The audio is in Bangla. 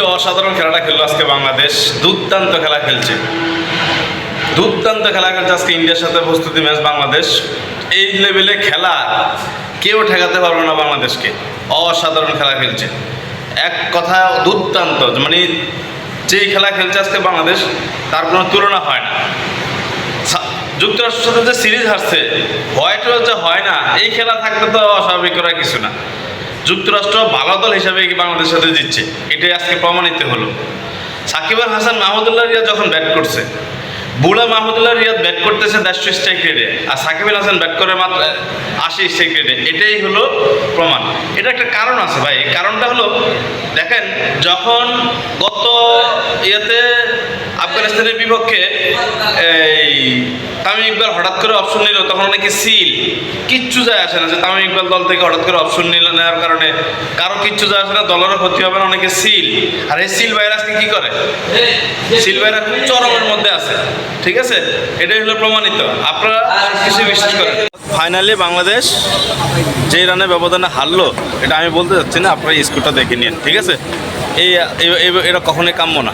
অসাধারণ খেলাটা খেললো আজকে বাংলাদেশ। দুর্দান্ত খেলা খেলছে। দুর্দান্ত খেলা খেলছে আজকে ইন্ডিয়ার সাথে প্রস্তুতি ম্যাচ বাংলাদেশ। এই লেভেলে খেলা কেউ ঠেকাতে পারবে না বাংলাদেশকে। অসাধারণ খেলা খেলছে। এক কথা দুর্দান্ত মানে যেই খেলা খেলছে আজকে বাংলাদেশ, তার কোনো তুলনা হয় না। যুক্তরাষ্ট্রের সাথে যে সিরিজ হারছে হাউস যে হয় না। এই খেলা থাকলে তো অস্বাভাবিক করার কিছু না। যুক্তরাষ্ট্র ভালো দল হিসাবে বাংলাদেশের সাথে জিতছে। এটাই আজকে প্রমাণিত হলো। সাকিব আল হাসান, মাহমুদুল্লাহ রিয়াদ যখন ব্যাট করছে বুড়া মাহমুদুল্লাহ রিয়াদ ব্যাট করতেছে দেড়শো স্ট্রাইক রেটে আর সাকিব আল হাসান ব্যাট করে মাত্র আশি স্ট্রাইক রেটে এটাই হলো প্রমাণ। এটা একটা কারণ আছে ভাই। কারণটা হলো, দেখেন, যখন গত ইয়েতে আফগানিস্তানের বিপক্ষে এই তামিম ইকবাল হঠাৎ করে অপশন নিল, তখন অনেকে সিল কিচ্ছু যায় আসে না যে তামিম ইকবাল দল থেকে হঠাৎ করে অপশন নিল নেওয়ার কারণে। কারও কিচ্ছু যায় আসে না, দলেরও ক্ষতি হবে না, অনেকে সিল আর এই সিল ভাইরাসকে কি করে? সিল ভাইরাস চরমের মধ্যে আছে, ঠিক আছে? এটাই হলো প্রমাণিত। আপনারা কিছু বিশ্বাস করেন। ফাইনালি বাংলাদেশ যে রানে ব্যবধানে হারলো, এটা আমি বলতে চাচ্ছি না, আপনারা স্কুলটা দেখে নিন, ঠিক আছে? এই- এটা কখনোই কাম্য না।